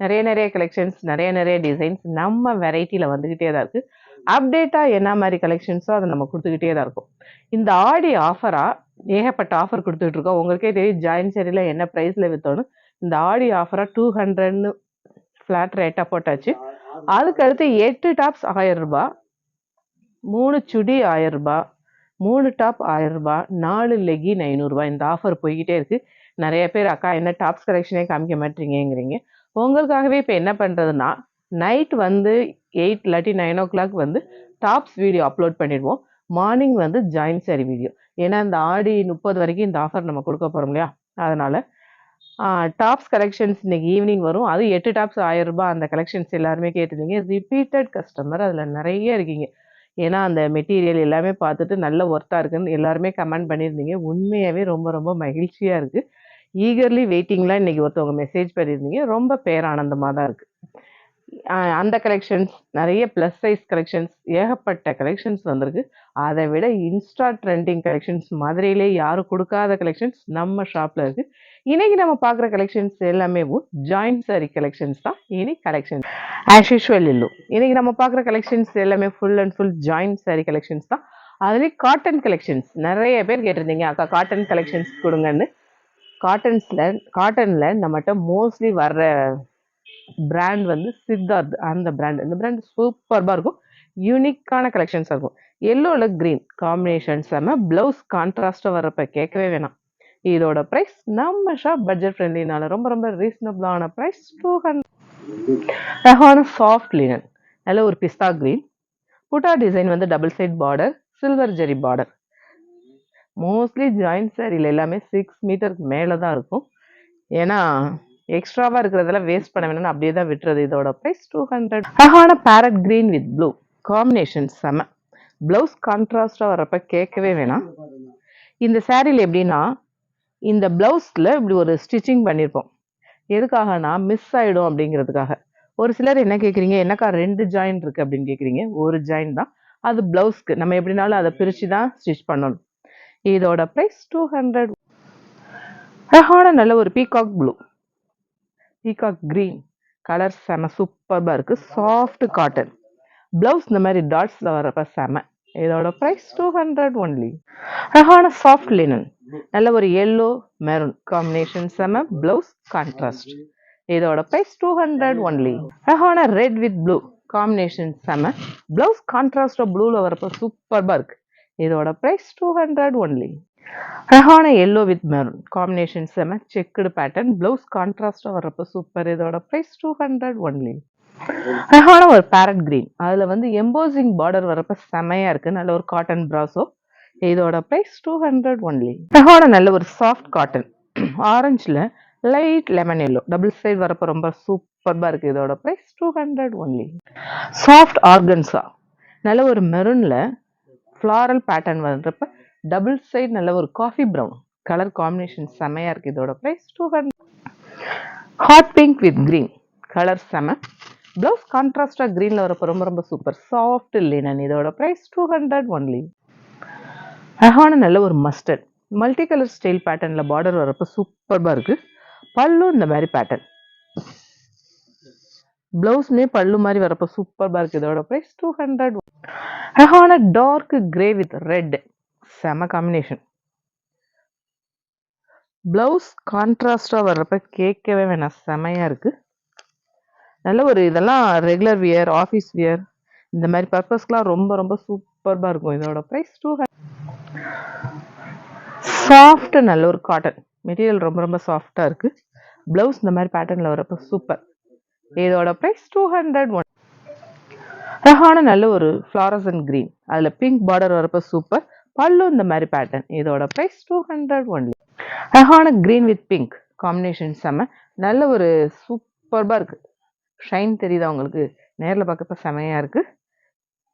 நிறைய நிறைய கலெக்ஷன்ஸ் நிறைய நிறைய டிசைன்ஸ் நம்ம வெரைட்டியில் வந்துக்கிட்டே தான் இருக்குது அப்டேட்டாக என்ன மாதிரி கலெக்ஷன்ஸோ அதை நம்ம கொடுத்துக்கிட்டே தான் இருக்கும். இந்த ஆடி ஆஃபராக ஏகப்பட்ட ஆஃபர் கொடுத்துட்ருக்கோம் உங்களுக்கே தெரியும் ஜாயின் சரியில் என்ன ப்ரைஸில் விற்றோன்னு இந்த ஆடி ஆஃபராக டூ ஹண்ட்ரட்னு ஃப்ளாட் ரேட்டாக போட்டாச்சு. அதுக்கு அடுத்து எட்டு டாப்ஸ் ஆயிரரூபா மூணு சுடி ஆயிரம் மூணு டாப் ஆயிரம் நாலு லெகின் ஐநூறுரூபா இந்த ஆஃபர் போய்கிட்டே இருக்குது நிறைய பேர் அக்கா என்ன டாப்ஸ் கலெக்ஷனே காமிக்க மாட்டீங்கிறீங்க உங்களுக்காகவே இப்போ என்ன பண்ணுறதுன்னா நைட் வந்து எயிட் இல்லாட்டி நைன் ஓ கிளாக் வந்து டாப்ஸ் வீடியோ அப்லோட் பண்ணிடுவோம். மார்னிங் வந்து ஜாயின் சாரி வீடியோ ஏன்னா இந்த ஆடி முப்பது வரைக்கும் இந்த ஆஃபர் நம்ம கொடுக்க போகிறோம் இல்லையா? அதனால் டாப்ஸ் கலெக்ஷன்ஸ் இன்னைக்கு ஈவினிங் வரும். அது எட்டு டாப்ஸ் ஆயிரம் ரூபாய் அந்த கலெக்ஷன்ஸ் எல்லாருமே கேட்டிருந்தீங்க. ரிப்பீட்டட் கஸ்டமர் அதில் நிறைய இருக்கீங்க. ஏன்னா அந்த மெட்டீரியல் எல்லாமே பார்த்துட்டு நல்ல ஒர்த்தாக இருக்குன்னு எல்லாருமே கமெண்ட் பண்ணியிருந்தீங்க. உண்மையாகவே ரொம்ப ரொம்ப மகிழ்ச்சியாக இருக்குது ஈகர்லி வெயிட்டிங்லாம் இன்றைக்கி ஒருத்தவங்க மெசேஜ் பண்ணியிருந்தீங்க. ரொம்ப பேரானந்தமாக தான் இருக்குது அந்த கலெக்ஷன்ஸ் நிறைய ப்ளஸ் சைஸ் கலெக்ஷன்ஸ் ஏகப்பட்ட கலெக்ஷன்ஸ் வந்திருக்கு. அதை விட இன்ஸ்டா ட்ரெண்டிங் கலெக்ஷன்ஸ் மதுரையிலே யாரும் கொடுக்காத கலெக்ஷன்ஸ் நம்ம ஷாப்பில் இருக்குது இன்னைக்கு நம்ம பார்க்குற கலெக்ஷன்ஸ் எல்லாமே ஜாயிண்ட் சாரி கலெக்ஷன்ஸ் தான். இனி கலெக்ஷன்ஸ் ஆஸ் யூஷுவல் இல்லும் இன்னைக்கு நம்ம பார்க்குற கலெக்ஷன்ஸ் எல்லாமே full and full joint sari collections தான். அதுலேயும் காட்டன் கலெக்ஷன்ஸ் நிறைய பேர் கேட்டிருந்தீங்க அக்கா காட்டன் கலெக்ஷன்ஸ் கொடுங்கன்னு. காட்டன்ஸில் காட்டனில் நம்மகிட்ட மோஸ்ட்லி வர்ற பிராண்ட் வந்து சித்தார்த் அந்த பிராண்ட் இந்த பிராண்ட் சூப்பர்பாக இருக்கும். யூனிக்கான கலெக்ஷன்ஸ் இருக்கும். எல்லோவில் க்ரீன் காம்பினேஷன் செம்ம ப்ளவுஸ் கான்ட்ராஸ்ட்டாக வர்றப்ப கேட்கவே வேணாம். இதோட ப்ரைஸ் நம்ம ஷாப் பட்ஜெட் ஃப்ரெண்ட்லினால ரொம்ப ரொம்ப ரீசனபிளான ப்ரைஸ் டூ ஹண்ட்ரட் ரஹான சாஃப்ட் லினன் நல்ல ஒரு பிஸ்தா க்ரீன் புட்டா டிசைன் வந்து double side border silver zari border mostly joint சாரியில் எல்லாமே சிக்ஸ் மீட்டருக்கு மேலே தான் இருக்கும். ஏன்னா எக்ஸ்ட்ராவாக இருக்கிறதெல்லாம் வேஸ்ட் பண்ண வேணும்னு அப்படியே தான் விட்டுறது இதோட ப்ரைஸ் டூ ஹண்ட்ரட் அழகான parrot green with blue combination செம. ப்ளவுஸ் கான்ட்ராஸ்டாக வர்றப்ப கேட்கவே வேணாம். இந்த சேரீயில் எப்படின்னா இந்த ப்ளவுஸில் இப்படி ஒரு ஸ்டிச்சிங் பண்ணியிருப்போம் எதுக்காகனா மிஸ் ஆகிடும் அப்படிங்கிறதுக்காக. ஒரு சிலர் என்ன கேட்குறீங்க என்னக்கா ரெண்டு ஜாயின் இருக்குது அப்படின்னு கேட்குறீங்க ஒரு ஜாயின் தான். அது ப்ளவுஸ்க்கு நம்ம எப்படினாலும் அதை பிரித்து தான் ஸ்டிச் பண்ணணும். இதோட ப்ரைஸ் டூ ஹண்ட்ரட் அழகான நல்ல ஒரு peacock blue peacock green colour செம சூப்பர்பாக இருக்குது சாஃப்ட் காட்டன் ப்ளவுஸ் இந்த மாதிரி டாட்ஸில் வரப்ப செம. இதோட ப்ரைஸ் டூ ஹண்ட்ரட் ஒன்லி அழகான சாஃப்ட் லினன் நல்ல ஒரு எல்லோ மெரூன் காம்பினேஷன் செம ப்ளவுஸ் கான்ட்ராஸ்ட் இதோட ப்ரைஸ் டூ ஹண்ட்ரட் ஒன்லி அழகான ரெட் வித் ப்ளூ காம்பினேஷன் செம ப்ளவுஸ் கான்ட்ராஸ்டாக ப்ளூவில் வரப்போ சூப்பர்பாக இருக்குது இதோட ப்ரைஸ் டூ ஹண்ட்ரட் ஒன்லி அழகான எல்லோ வித் மெரூன் காம்பினேஷன் செம செக்குடு பேட்டர்ன் ப்ளவுஸ் கான்ட்ராஸ்டாக வர்றப்போ சூப்பர் இதோட ப்ரைஸ் டூ ஹண்ட்ரட் ஒன்லி அழகான ஒரு பேரட் கிரீன் அதில் வந்து எம்போசிங் பார்டர் வரப்ப செமையாக இருக்குது நல்ல ஒரு காட்டன் ப்ராஸோ இதோட ப்ரைஸ் டூ ஹண்ட்ரட் ஒன்லி அழகான நல்ல ஒரு soft cotton ஆரஞ்சில் light lemon yellow double side வரப்போ ரொம்ப சூப்பர்பாக இருக்குது இதோட price two hundred only soft organza நல்ல ஒரு மெரூனில் ஃப்ளாரல் பேட்டர்ன் வர்றப்ப டபுள் சைடு நல்ல ஒரு காஃபி ப்ரௌன் கலர் காம்பினேஷன் செமையாக இருக்குது இதோட price two hundred hot pink with green colour செம. ப்ளவுஸ் கான்ட்ராஸ்டாக க்ரீனில் வரப்போ ரொம்ப ரொம்ப சூப்பர் சாஃப்ட் லினன் இதோட ப்ரைஸ் டூ ஹண்ட்ரட் ஒன்லி அழகான நல்ல ஒரு மஸ்டர்ட் மல்டி கலர் ஸ்டைல் பேட்டர்னில் பார்டர் வரப்போ சூப்பராக இருக்குது பல்லும் இந்த மாதிரி பேட்டர்ன் ப்ளவுஸ்மே பல்லு மாதிரி வரப்போ சூப்பர்பாக இருக்குது இதோட ப்ரைஸ் டூ ஹண்ட்ரட் அழகான டார்க் கிரே வித் ரெட் செம காம்பினேஷன் ப்ளவுஸ் கான்ட்ராஸ்டாக வர்றப்ப கேட்கவே வேணாம் செமையாக இருக்குது நல்ல ஒரு இதெல்லாம் ரெகுலர் வியர் ஆஃபீஸ் வியர் இந்த மாதிரி பர்பஸ்க்கெலாம் ரொம்ப ரொம்ப சூப்பர்பாக இருக்கும் இதோட ப்ரைஸ் டூ சாஃப்ட் நல்ல ஒரு காட்டன் மெட்டீரியல் ரொம்ப ரொம்ப சாஃப்டாக இருக்குது ப்ளவுஸ் இந்த மாதிரி பேட்டர்னில் வரப்போ சூப்பர் இதோட ப்ரைஸ் டூ ஹண்ட்ரட் ஒன் அழகான நல்ல ஒரு ஃப்ளாரசன் க்ரீன் அதில் பிங்க் பார்டர் வரப்போ சூப்பர் பல்லு இந்த மாதிரி பேட்டர்ன் இதோட ப்ரைஸ் டூ ஹண்ட்ரட் ஒன்லி அழகான க்ரீன் வித் பிங்க் காம்பினேஷன் செம்ம நல்ல ஒரு சூப்பர்பாக இருக்குது ஷைன் தெரியுதா உங்களுக்கு? நேரில் பார்க்கப்ப செமையாக இருக்குது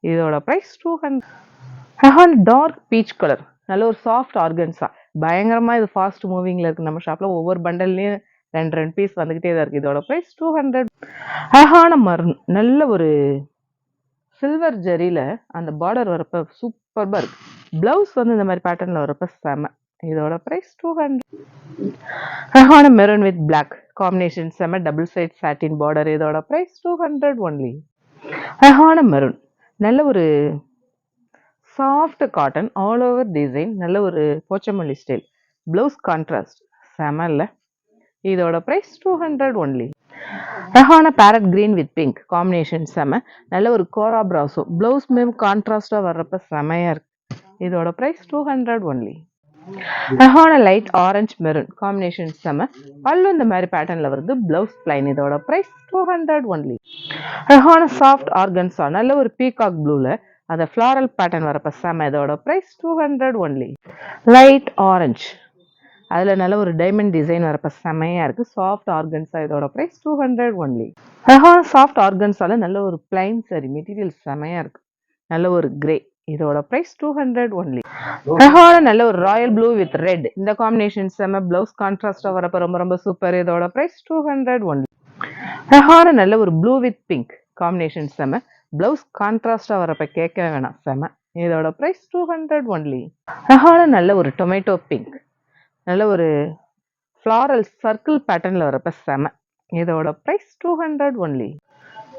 இதோட price two hundred dark peach colour நல்ல ஒரு சாஃப்ட் ஆர்கன்ஸா பயங்கரமாக இது ஃபாஸ்ட் மூவிங்கில் இருக்குது நம்ம ஷாப்பில் ஒவ்வொரு பண்டல்லையும் ரெண்டு ரெண்டு பீஸ் வந்துக்கிட்டே தான் இருக்குது இதோட ப்ரைஸ் டூ ஹண்ட்ரட் அழகான மரம் நல்ல ஒரு சில்வர் ஜரியில் அந்த பார்டர் வரப்போ சூப்பர்பாக இருக்குது ப்ளவுஸ் வந்து இந்த மாதிரி பேட்டர்னில் வரப்போ செம. இதோட ப்ரைஸ் டூ ஹண்ட்ரட் அழகான மெரூன் வித் பிளாக் காம்பினேஷன் செம டபுள் சைட் சாட்டின் பார்டர் இதோட ப்ரைஸ் டூ ஹண்ட்ரட் ஒன்லி அழகான மெரூன் நல்ல ஒரு soft cotton all over design நல்ல ஒரு போச்சமல்லி ஸ்டைல் ப்ளவுஸ் கான்ட்ராஸ்ட் செம இல்லை. இதோட price two hundred only ரஹான parrot green with pink combination செம. நல்ல ஒரு கோரா ப்ராஸோ ப்ளவுஸ் மேம் கான்ட்ராஸ்டாக வர்றப்ப செமையாக இருக்கு. இதோட ப்ரைஸ் டூ ஹண்ட்ரட் ஒன்லி ரஹான லைட் ஆரஞ்ச் மெரூன் காம்பினேஷன் செம. பல்லு இந்த மாதிரி பேட்டர்னில் வருது. ப்ளவுஸ் பிளைன் இதோட ப்ரைஸ் டூ ஹண்ட்ரட் ஒன்லி ரஹான சாஃப்ட் ஆர்கன்ஸா நல்ல ஒரு பீகாக் ப்ளூவில் அந்த ஃப்ளாரல் பேட்டர்ன் வரப்ப செம. இதோட price two hundred only light orange அதில் நல்ல ஒரு டைமண்ட் டிசைன் வரப்போ செமையாக இருக்குது சாஃப்ட் ஆர்கன்ஸா இதோட ப்ரைஸ் டூ ஹண்ட்ரட் ஒன்லி அழகான சாஃப்ட் ஆர்கன்ஸால் நல்ல ஒரு பிளைன் சரி மெட்டீரியல் செமையாக இருக்குது நல்ல ஒரு கிரே இதோட ப்ரைஸ் டூ ஹண்ட்ரட் ஒன்லி அழகான நல்ல ஒரு ராயல் ப்ளூ வித் ரெட் இந்த காம்பினேஷன் செம ப்ளவுஸ் கான்ட்ராஸ்டாக வரப்போ ரொம்ப ரொம்ப சூப்பர் இதோட ப்ரைஸ் டூ ஹண்ட்ரட் ஒன்லி அழகான நல்ல ஒரு ப்ளூ வித் பிங்க் காம்பினேஷன் செம ப்ளவுஸ் கான்ட்ராஸ்டாக வரப்போ கேட்க வேணாம் செம இதோட ப்ரைஸ் டூ ஹண்ட்ரட் ஒன்லி அழகான நல்ல ஒரு டொமேட்டோ பிங்க் நல்ல ஒரு ஃப்ளாரல் சர்க்கிள் பேட்டர்னில் வரப்ப செம. இதோட ப்ரைஸ் டூ ஹண்ட்ரட் ஒன்லி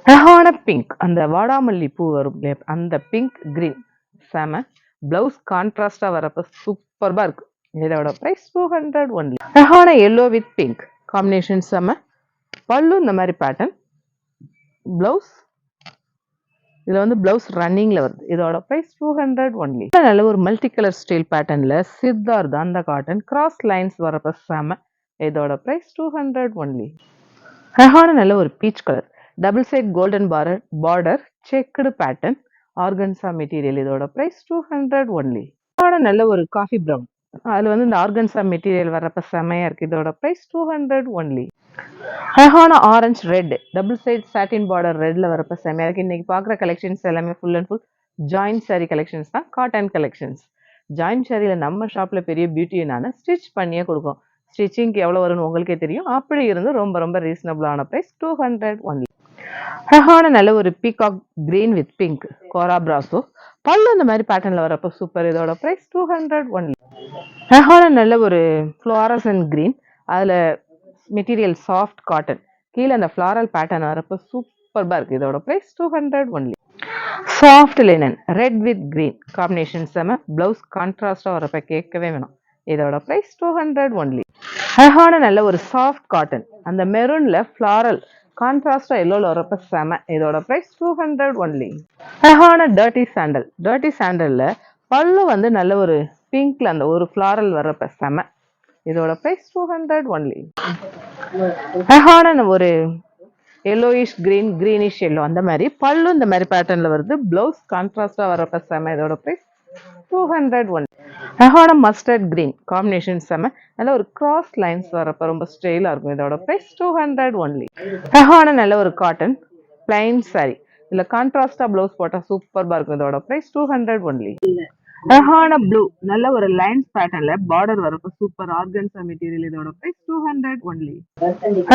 அழகான பிங்க் அந்த வாடாமல்லி பூ வரும் அந்த பிங்க் க்ரீன் செம. ப்ளவுஸ் கான்ட்ராஸ்டாக வரப்ப சூப்பர்பாக இருக்குது இதோட ப்ரைஸ் டூ ஹண்ட்ரட் ஒன்லி அழகான எல்லோ வித் பிங்க் காம்பினேஷன் செம. பல்லு இந்த மாதிரி பேட்டர்ன் ப்ளவுஸ் இதில் வந்து ப்ளவுஸ் ரன்னிங்கில் வருது. இதோட ப்ரைஸ் டூ ஹண்ட்ரட் ஒன்லி நல்ல ஒரு மல்டி கலர் ஸ்டைல் பேட்டர்னில் சித்தார்த் அந்த காட்டன் கிராஸ் லைன்ஸ் வரப்ப செம. இதோட ப்ரைஸ் டூ ஹண்ட்ரட் ஒன்லி அழகான நல்ல ஒரு peach colour double side golden border border checked pattern organza material இதோட ப்ரைஸ் டூ ஹண்ட்ரட் ஒன்லி அழகான நல்ல ஒரு காஃபி ப்ரௌன் அதில் வந்து இந்த ஆர்கன்சா மெட்டீரியல் வரப்ப செமையாக இருக்குது இதோட ப்ரைஸ் டூ ஹண்ட்ரட் ஒன்லி அழகான orange red double side satin border ரெட்ல வரப்ப செமையாக இருக்கு. இன்னைக்கு பார்க்குற கலெக்ஷன்ஸ் எல்லாமே full and full joint sari collections தான் காட்டன் கலெக்ஷன்ஸ் ஜாயின்ட் சாரியில் நம்ம ஷாப்பில் பெரிய பியூட்டி என்னன்னா ஸ்டிச் பண்ணியே கொடுக்கும். ஸ்டிச்சிங்க்கு எவ்வளோ வரும்னு உங்களுக்கே தெரியும். அப்படி இருந்து ரொம்ப ரொம்ப ரீசனபிளான ப்ரைஸ் டூ ஹண்ட்ரட் ஒன்லி அழகான நல்ல ஒரு பீகாக் கிரீன் வித் பிங்க் கோரா பிராசோ பல்லு இந்த மாதிரி பேட்டர்னில் வரப்போ சூப்பர் இதோட ப்ரைஸ் டூ ஹண்ட்ரட் ஒன்லி நல்ல ஒரு ஃப்ளாரசன் கிரீன் அதில் மெட்டீரியல் சாஃப்ட் காட்டன் கீழே அந்த ஃப்ளாரல் பேட்டர்ன் வரப்போ சூப்பர்பாக இருக்குது இதோட price two hundred only soft linen red with green combination செம. ப்ளவுஸ் கான்ட்ராஸ்டாக வரப்போ கேட்கவே வேணும். இதோட ப்ரைஸ் டூ ஹண்ட்ரட் ஒன்லி அழகான நல்ல ஒரு சாஃப்ட் காட்டன் அந்த மெரூனில் ஃப்ளாரல் கான்ட்ராஸ்டாக எல்லோவில் வரப்ப செம. இதோட ப்ரைஸ் டூ ஹண்ட்ரட் ஒன்லி அழகான டர்ட்டி சாண்டல் டர்ட்டி சாண்டலில் பல்லு வந்து நல்ல ஒரு பிங்க்ல அந்த ஒரு ஃப்ளாரல் வர்றப்ப செம இதோட ப்ரைஸ் டூ ஹண்ட்ரட் ஒன்லி அழகான ஒரு எல்லோயிஷ் கிரீன் கிரீனிஷ் எல்லோ அந்த மாதிரி பல்லு இந்த மாதிரி பேட்டர்னில் வருது. ப்ளவுஸ் கான்ட்ராஸ்டாக வரப்ப செம இதோட ப்ரைஸ் டூ ஹண்ட்ரட் ஒன் அழகான மஸ்டர்ட் கிரீன் காம்பினேஷன் செம. நல்ல ஒரு கிராஸ் லைன்ஸ் வரப்ப ரொம்ப ஸ்டைலாக இருக்கும் இதோட ப்ரைஸ் டூ ஹண்ட்ரட் ஒன்லி அழகான நல்ல ஒரு காட்டன் பிளைன் சாரி இதில் கான்ட்ராஸ்டாக ப்ளவுஸ் போட்டால் சூப்பர்பாக இருக்கும் இதோட ப்ரைஸ் டூ ஹண்ட்ரட் ஒன்லி அழகான ப்ளூ நல்ல ஒரு லைன்ஸ் பேட்டர்ன்ல பார்டர் வரப்ப சூப்பர் ஆர்கன்ஸா மெட்டீரியல் இதோட பிரைஸ் டூ ஹண்ட்ரட் ஒன்லி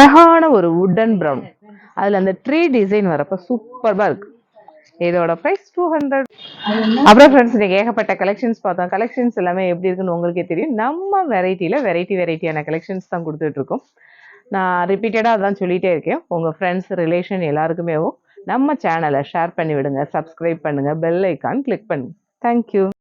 அழகான ஒரு வுடன் ப்ரௌன் அதுல அந்த ட்ரீ டிசைன் வரப்ப சூப்பர்பா இருக்கு. இதோட பிரைஸ் டூ ஹண்ட்ரட் அப்புறம் ஃப்ரெண்ட்ஸ் இன்னைக்கு ஏகப்பட்ட கலெக்ஷன்ஸ் பார்த்தோம். கலெக்ஷன்ஸ் எல்லாமே எப்படி இருக்குன்னு உங்களுக்கே தெரியும். நம்ம வெரைட்டியில் வெரைட்டி வெரைட்டியான கலெக்ஷன்ஸ் தான் கொடுத்துட்டு இருக்கோம் நான் ரிப்பீட்டடாக அதான் சொல்லிட்டே இருக்கேன். உங்கள் ஃப்ரெண்ட்ஸ் ரிலேஷன் எல்லாருக்குமே நம்ம சேனலை ஷேர் பண்ணி விடுங்க. சப்ஸ்கிரைப் பண்ணுங்க. பெல் ஐக்கான் கிளிக் பண்ணுங்க. Thank you